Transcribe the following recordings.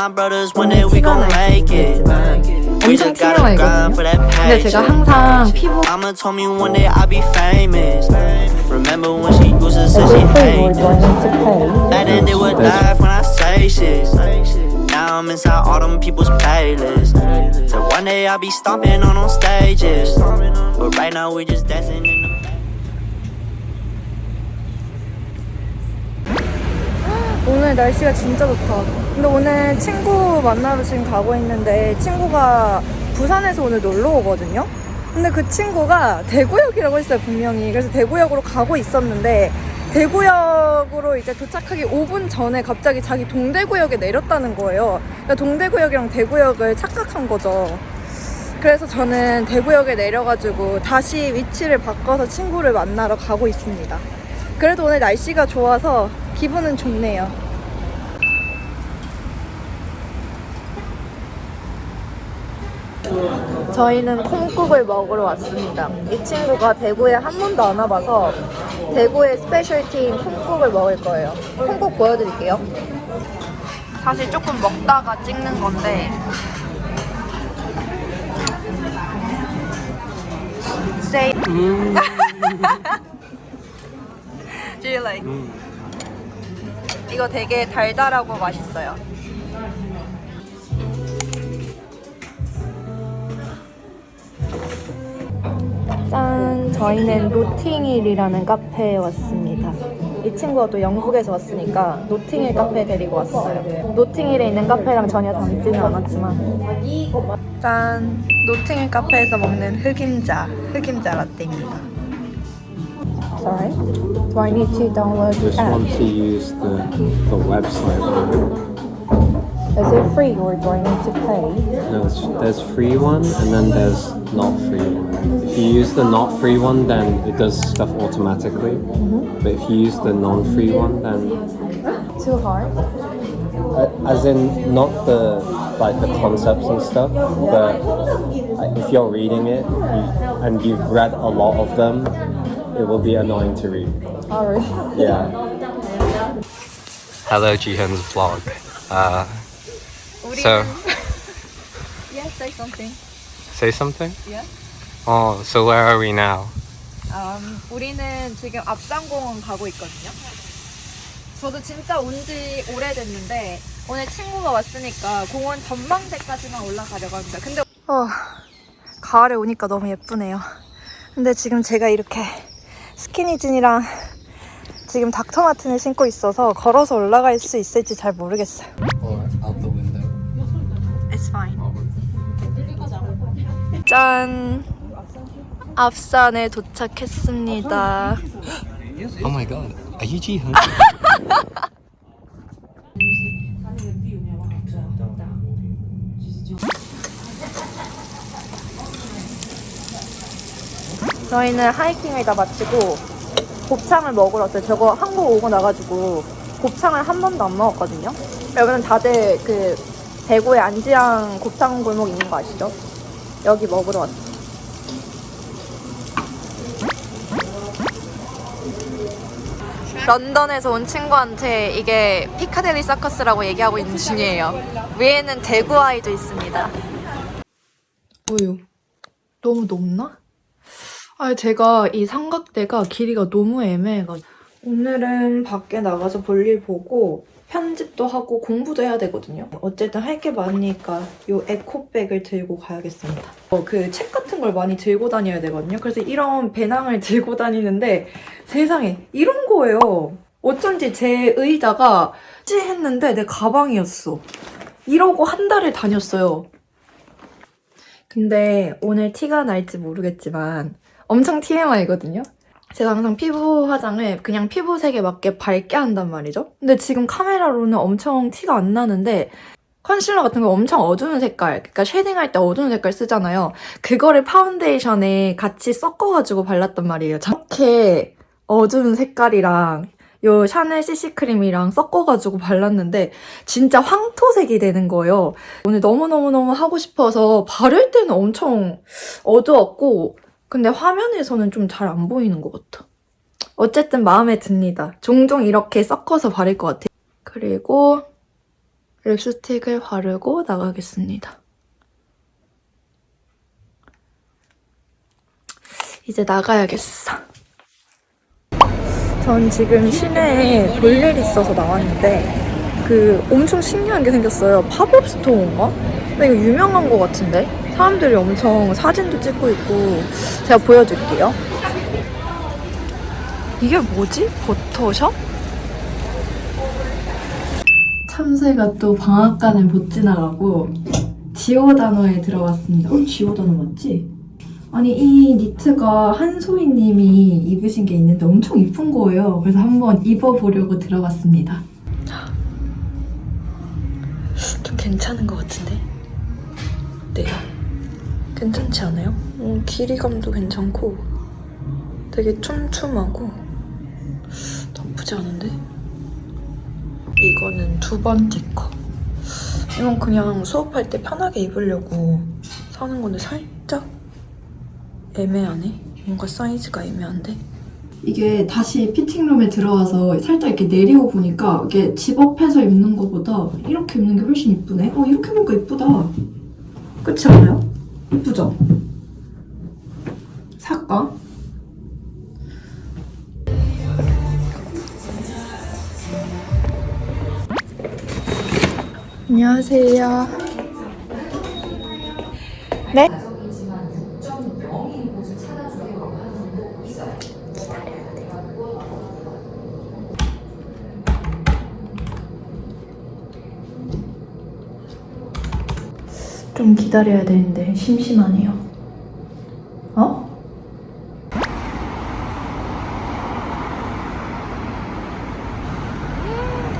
my brothers one day we gon' make it. We 엄청 just gotta grind 투명하거든요. for that 근데 제가 patience. 항상 피부 Mama told me one day I'll be famous. Remember when she used to say she hate this? Back then they would laugh when I say shit. Now I'm inside all them people's playlists. So one day I'll be stomping on them stages. But right now we just dancing in the 오늘 날씨가 진짜 좋다. 근데 오늘 친구 만나러 지금 가고 있는데 친구가 부산에서 오늘 놀러 오거든요. 근데 그 친구가 대구역이라고 했어요, 분명히. 그래서 대구역으로 가고 있었는데 대구역으로 이제 도착하기 5분 전에 갑자기 자기 동대구역에 내렸다는 거예요. 그러니까 동대구역이랑 대구역을 착각한 거죠. 그래서 저는 대구역에 내려가지고 다시 위치를 바꿔서 친구를 만나러 가고 있습니다. 그래도 오늘 날씨가 좋아서 기분은 좋네요. 저희는 콩국을 먹으러 왔습니다. 이 친구가 대구에 한 번도 안 와봐서 대구의 스페셜티인 콩국을 먹을 거예요. 콩국 보여드릴게요. 사실 조금 먹다가 찍는 건데 Say Do you like? 이거 되게 달달하고 맛있어요. 저희는 노팅힐이라는 카페에 왔습니다. 이 친구가 또 영국에서 왔으니까 노팅힐 카페에 데리고 왔어요. 노팅힐에 있는 카페랑 전혀 닮지는 않았지만 짠! 노팅힐 카페에서 먹는 흑임자, 흑임자 라떼입니다. Sorry? Do I need to download the Just app? want to use the, the website. Is it free or do I need to pay? No, it's, there's free one and then there's not free one. If you use the not free one, then it does stuff automatically. But if you use the non-free one, then Too hard? as in not the like the concepts and stuff, but if you're reading it you, and you've read a lot of them, it will be annoying to read. Oh, really? Yeah. Hello, Jihen's vlog. Uh, so Yes, say something. say something. Yeah. Oh, so where are we now? Um, 우리는 지금 앞산공원 가고 있거든요. 저도 진짜 온 지 오래됐는데 오늘 친구가 왔으니까 공원 전망대까지만 올라가려고 합니다. 근데 어, 가을에 오니까 너무 예쁘네요. 근데 지금 제가 이렇게 스키니진이랑 지금 닥터마틴을 신고 있어서 걸어서 올라갈 수 있을지 잘 모르겠어요. Window. It's fine. 짠! 앞산에 도착했습니다. Oh my god, are you Jihen? 저희는 하이킹을 다 마치고 곱창을 먹으러 왔어요. 저거 한국 오고 나가지고 곱창을 한 번도 안 먹었거든요. 여기는 다들 그 대구에 안지랑 곱창 골목 있는 거 아시죠? 여기 먹으러 왔어요. 런던에서 온 친구한테 이게 피카델리 서커스라고 얘기하고 있는 중이에요. 위에는 대구 아이도 있습니다. 뭐요? 너무 높나? 아, 제가 이 삼각대가 길이가 너무 애매해가지고. 오늘은 밖에 나가서 볼일 보고 편집도 하고 공부도 해야 되거든요. 어쨌든 할 게 많으니까 이 에코백을 들고 가야겠습니다. 어, 그 책 같은 걸 많이 들고 다녀야 되거든요. 그래서 이런 배낭을 들고 다니는데 세상에 이런 거예요. 어쩐지 제 의자가 찌 했는데 내 가방이었어. 이러고 한 달을 다녔어요. 근데 오늘 티가 날지 모르겠지만 엄청 TMI거든요. 제가 항상 피부 화장을 그냥 피부색에 맞게 밝게 한단 말이죠. 근데 지금 카메라로는 엄청 티가 안 나는데 컨실러 같은 거 엄청 어두운 색깔, 그러니까 쉐딩할 때 어두운 색깔 쓰잖아요. 그거를 파운데이션에 같이 섞어가지고 발랐단 말이에요. 이렇게 어두운 색깔이랑 요 샤넬 CC 크림이랑 섞어가지고 발랐는데 진짜 황토색이 되는 거예요. 오늘 너무너무너무 하고 싶어서 바를 때는 엄청 어두웠고 근데 화면에서는 좀 잘 안 보이는 것 같아. 어쨌든 마음에 듭니다. 종종 이렇게 섞어서 바를 것 같아요. 그리고 립스틱을 바르고 나가겠습니다. 이제 나가야겠어. 전 지금 시내에 볼 일 있어서 나왔는데 그 엄청 신기한 게 생겼어요. 팝업 스토어인가? 근데 이거 유명한 거 같은데? 사람들이 엄청 사진도 찍고 있고 제가 보여드릴게요. 이게 뭐지? 버터샵? 참새가 또 방앗간을 못 지나가고 지오 단어에 들어갔습니다. 어, 지오 단어 맞지? 아니 이 니트가 한소희님이 입으신 게 있는데 엄청 이쁜 거예요. 그래서 한번 입어보려고 들어갔습니다. 좀 괜찮은 것 같은데? 네. 괜찮지 않아요? 음, 길이감도 괜찮고 되게 촘촘하고 나쁘지 않은데? 이거는 두 번째 거. 이건 그냥 수업할 때 편하게 입으려고 사는 건데 살짝 애매하네. 뭔가 사이즈가 애매한데. 이게 다시 피팅룸에 들어와서 살짝 이렇게 내리고 보니까 이게 집업해서 입는 것보다 이렇게 입는 게 훨씬 이쁘네. 어 이렇게 보니까 이쁘다. 그렇지 않아요? 이쁘죠? 살까? 안녕하세요. 네? 좀 기다려야 되는데 심심하네요. 어?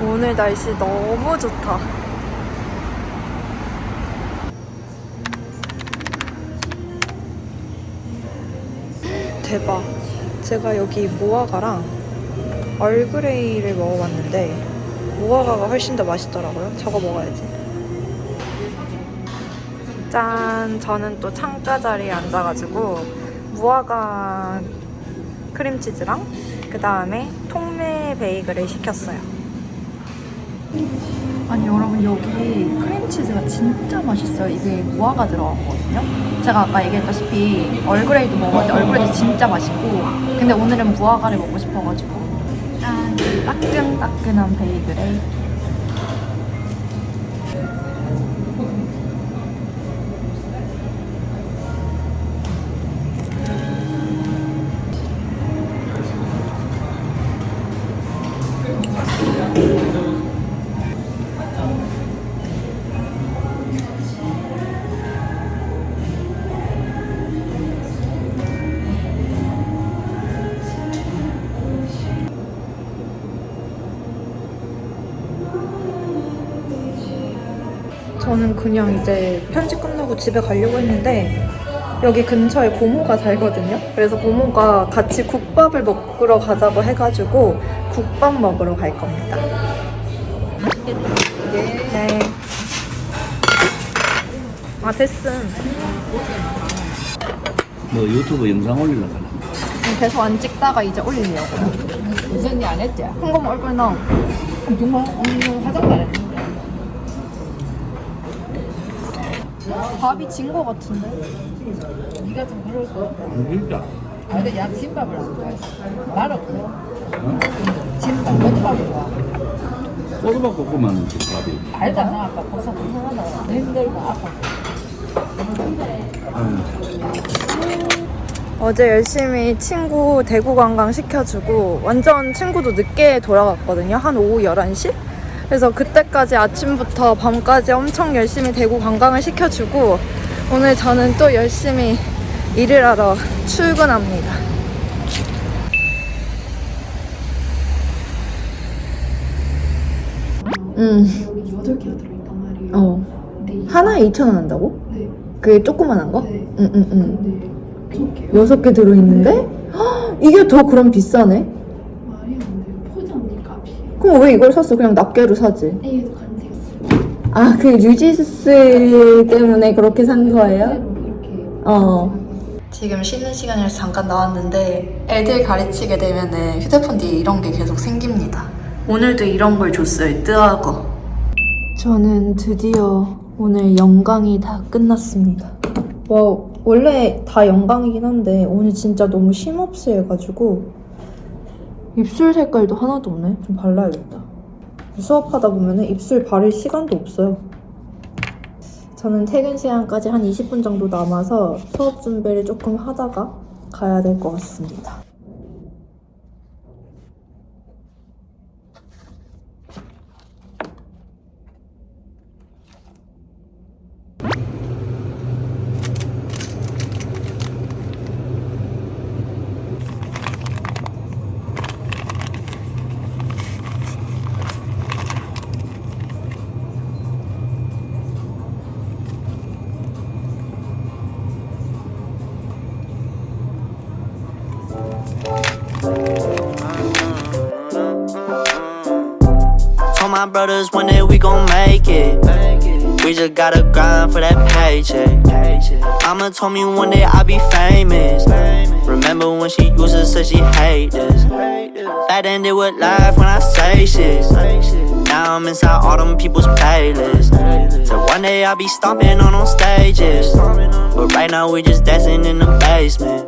오늘 날씨 너무 좋다. 대박. 제가 여기 무화과랑 얼그레이를 먹어봤는데 무화과가 훨씬 더 맛있더라고요. 저거 먹어야지. 짠! 저는 또 창가 자리에 앉아가지고 무화과 크림치즈랑 그 다음에 통밀 베이글을 시켰어요. 아니 여러분 여기 크림치즈가 진짜 맛있어요. 이게 무화과 들어가거든요. 제가 아까 얘기했다시피 얼그레이도 먹었는데 얼그레이도 진짜 맛있고 근데 오늘은 무화과를 먹고 싶어가지고 짠! 따끈따끈한 베이글에 저는 그냥 이제 편집 끝나고 집에 가려고 했는데 여기 근처에 고모가 살거든요. 그래서 고모가 같이 국밥을 먹으러 가자고 해가지고 국밥 먹으러 갈 겁니다. 네. 아 됐음. 뭐 유튜브 영상 올리려고 하나? 계속 안 찍다가 이제 올리려고. 무슨 일안 했지? 한번 얼굴 나오. 정말 오늘 화장도 안 밥이 진 거 같은데. 네가 좀 그럴 거. 진짜? 아, 근데 야 진밥을 안 좋아했어. 말없고. 진밥, 못밥을 좋아. 꼬르박 볶음면 밥이. 알다 나 아까 벌써 불편하다. 힘들고 아파. 어제 열심히 친구 대구 관광 시켜주고 완전 친구도 늦게 돌아갔거든요. 한 오후 11시? 그래서 그때까지 아침부터 밤까지 엄청 열심히 대구 관광을 시켜주고 오늘 저는 또 열심히 일을 하러 출근합니다. 음. 여기 여덟 개가 들어있단 말이에요. 어. 근데 이- 하나에 2,000원 한다고? 네. 그게 조그만한 거? 네. 응, 응, 응. 근데 여섯 개요. 여섯 개 들어있는데? 헉, 이게 더 그럼 비싸네? 말이 안 돼요. 포장지 값이. 그럼 왜 이걸 샀어? 그냥 낱개로 사지. 간직했어요. 아, 그 유지스 때문에 그렇게 산 거예요? 그대로 이렇게. 어. 지금 쉬는 시간이라서 잠깐 나왔는데 애들 가르치게 되면은 휴대폰 뒤에 이런 게 계속 생깁니다. 오늘도 이런 걸 줬어요. 뜨하고. 저는 드디어 오늘 영광이 다 끝났습니다. 와, 원래 다 영광이긴 한데 오늘 진짜 너무 쉼없이 해가지고 입술 색깔도 하나도 없네. 좀 발라야겠다. 수업하다 보면 입술 바를 시간도 없어요. 저는 퇴근 시간까지 한 20분 정도 남아서 수업 준비를 조금 하다가 가야 될 것 같습니다. My brothers one day we gon' make it. We just gotta grind for that paycheck. Mama told me one day I'll be famous. Remember when she used to say she hate this? Then they would laugh when I say shit. Now I'm inside all them people's playlists. So one day I'll be stomping on them stages. But right now we just dancing in the basement.